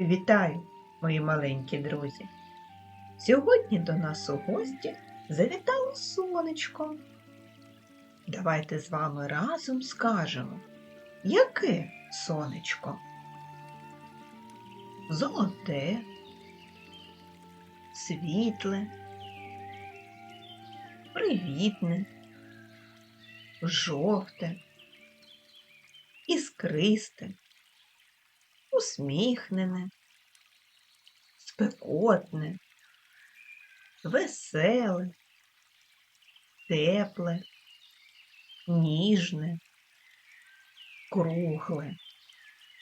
Вітаю, мої маленькі друзі! Сьогодні до нас у гості завітало сонечко. Давайте з вами разом скажемо, яке сонечко? Золоте, світле, привітне, жовте, іскристе, усміхнене, спекотне, веселе, тепле, ніжне, кругле.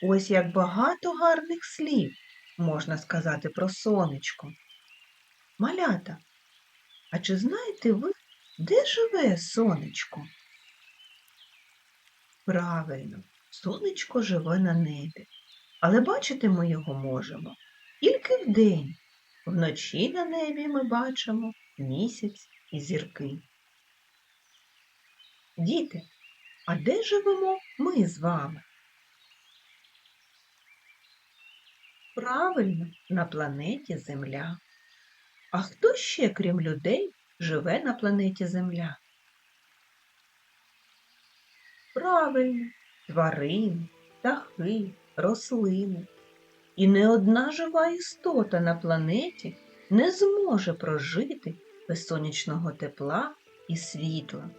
Ось як багато гарних слів можна сказати про сонечко. Малята, а чи знаєте ви, де живе сонечко? Правильно, сонечко живе на небі. Але бачити ми його можемо тільки вдень. Вночі на небі ми бачимо місяць і зірки. Діти, а де живемо ми з вами? Правильно, на планеті Земля. А хто ще, крім людей, живе на планеті Земля? Правильно, тварини, птахи, рослини. І не одна жива істота на планеті не зможе прожити без сонячного тепла і світла.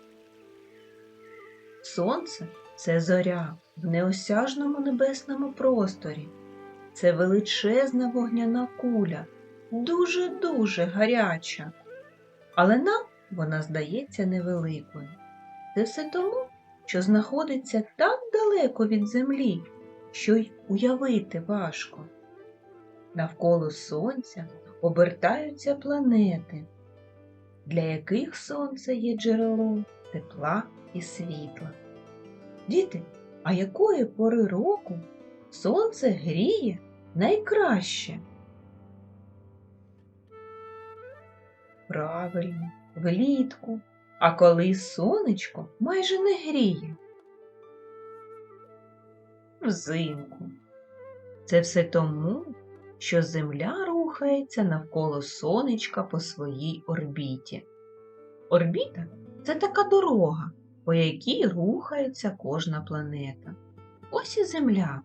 Сонце це зоря в неосяжному небесному просторі. Це величезна вогняна куля, дуже-дуже гаряча. Але нам вона здається невеликою. Це все тому, що знаходиться так далеко від землі, що й уявити важко. Навколо сонця обертаються планети, для яких сонце є джерелом тепла і світла. Діти, а якої пори року сонце гріє найкраще? Правильно, влітку, а коли сонечко майже не гріє взимку. Це все тому, що Земля рухається навколо сонечка по своїй орбіті. Орбіта це така дорога, по якій рухається кожна планета. Ось і Земля,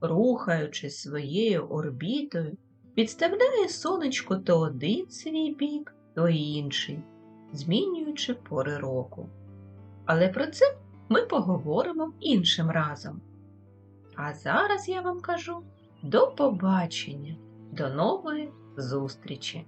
рухаючись своєю орбітою, підставляє сонечко то один свій бік, то інший, змінюючи пори року. Але про це ми поговоримо іншим разом. А зараз я вам кажу до побачення, до нової зустрічі!